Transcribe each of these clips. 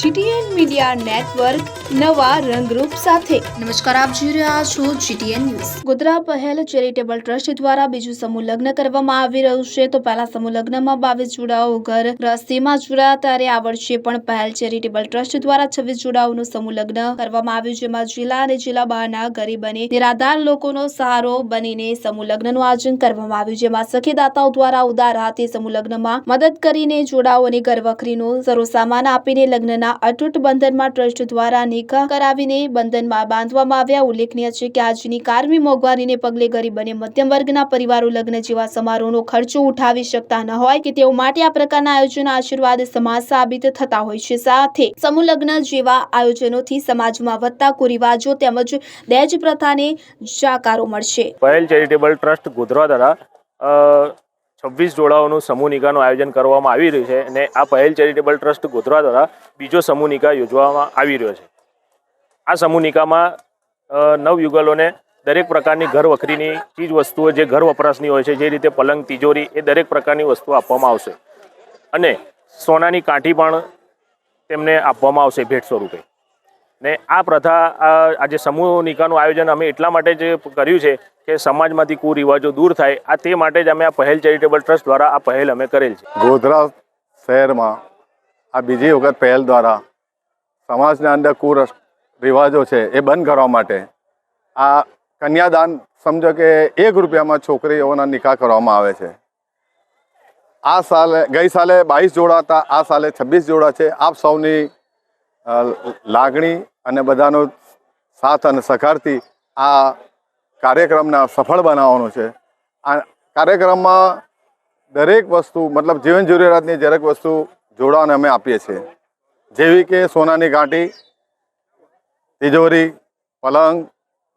GTN media network નવા રંગરૂપ સાથે. નમસ્કાર આપ જોઈ રહ્યા છો જીટીએન ન્યૂઝ. ગોધરા પહેલ ચેરિટેબલ ટ્રસ્ટ દ્વારા બીજું સમૂહ લગ્ન કરવામાં આવી રહ્યું છે. તો પહેલા સમૂહ લગ્નમાં બાવીસ જોડાઓ ઘર રસ્તીમાં જોડાયા ત્યારે આ વર્ષે પણ પહેલ ચેરિટેબલ ટ્રસ્ટ દ્વારા છવ્વીસ જોડાઓનું સમૂહ લગ્ન કરવામાં આવ્યું જેમાં જિલ્લા અને જિલ્લા બહારના ગરીબ અને નિરાધાર લોકોનો સહારો બનીને સમૂહ લગ્નનું આયોજન કરવામાં આવ્યું જેમાં સખીદાતાઓ દ્વારા ઉદાર હાથે સમૂહ લગ્નમાં મદદ કરીને જોડાઓને ઘરવખરીનો સરો સામાન આપીને લગ્નના અતૂટ બંધનમાં ટ્રસ્ટ દ્વારા નિકાહ કરાવીને બંધનમાં બાંધવામાં આવ્યા. ઉલ્લેખનીય છે કે આજની કારમી મોંઘવારીને પગલે ગરીબ અને મધ્યમ વર્ગના પરિવારો લગ્ન જેવા સમારોહનો ખર્ચો ઉઠાવી શકતા ન હોય કે તેઓ માટે આ પ્રકારના આયોજન આશીર્વાદ સમાજ સાબિત થતા હોય છે. સાથે સમૂહ લગ્ન જેવા આયોજનોથી સમાજમાં વધતા કુરિવાજો તેમજ દહેજ પ્રથાને જાકારો મળશે. પહેલ ચેરિટેબલ ટ્રસ્ટ ગોધરા દ્વારા છવ્વીસ જોડાઓનું સમૂહ નિકાહનું આયોજન કરવામાં આવી રહ્યું છે અને આ પહેલ ચેરિટેબલ ટ્રસ્ટ ગોધરા દ્વારા બીજો સમૂહ નિકાહ યોજવામાં આવી રહ્યો છે. આ સમૂહ નિકાહમાં નવયુગલોને દરેક પ્રકારની ઘર વખરીની ચીજ વસ્તુઓ જે ઘર વપરાશની હોય છે, જે રીતે પલંગ, તિજોરી, એ દરેક પ્રકારની વસ્તુઓ આપવામાં આવશે. અને સોનાની કાંઠી પણ તેમને આપવામાં આવશે ભેટ સ્વરૂપે. ને આ પ્રથા, આ જે સમૂહ નિકાહનું આયોજન અમે એટલા માટે જ કર્યું છે કે સમાજમાંથી કુરિવાજો દૂર થાય. આ તે માટે જ અમે આ પહેલ ચેરિટેબલ ટ્રસ્ટ દ્વારા આ પહેલ અમે કરેલ છે. ગોધરા શહેરમાં આ બીજી વખત પહેલ દ્વારા સમાજના અંદર કુર રિવાજો છે એ બંધ કરવા માટે આ કન્યાદાન સમજો કે એક રૂપિયામાં છોકરીઓના નિકાહ કરવામાં આવે છે. આ સાલે, ગઈ સાલે બાવીસ જોડા હતા આ સાલે છવ્વીસ જોડા છે. આપ સૌની લાગણી અને બધાનો સાથ અને સહકારથી આ કાર્યક્રમને સફળ બનાવવાનો છે. આ કાર્યક્રમમાં દરેક વસ્તુ, મતલબ જીવન જરૂરિયાતની દરેક વસ્તુ જોડાવાને અમે આપીએ છીએ. જેવી કે સોનાની ગાંઠી, તિજોરી, પલંગ,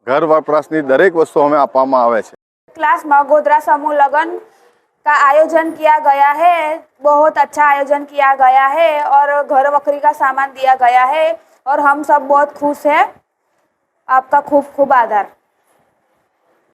ઘર વપરાશની દરેક વસ્તુ અમે આપવામાં આવે છે. ક્લાસમાં ગોધરા સમૂહ લગ્ન का आयोजन किया गया है, बहुत अच्छा आयोजन किया गया है और घर बकरी का सामान दिया गया है और हम सब बहुत खुश हैं। आपका खूब खूब आभार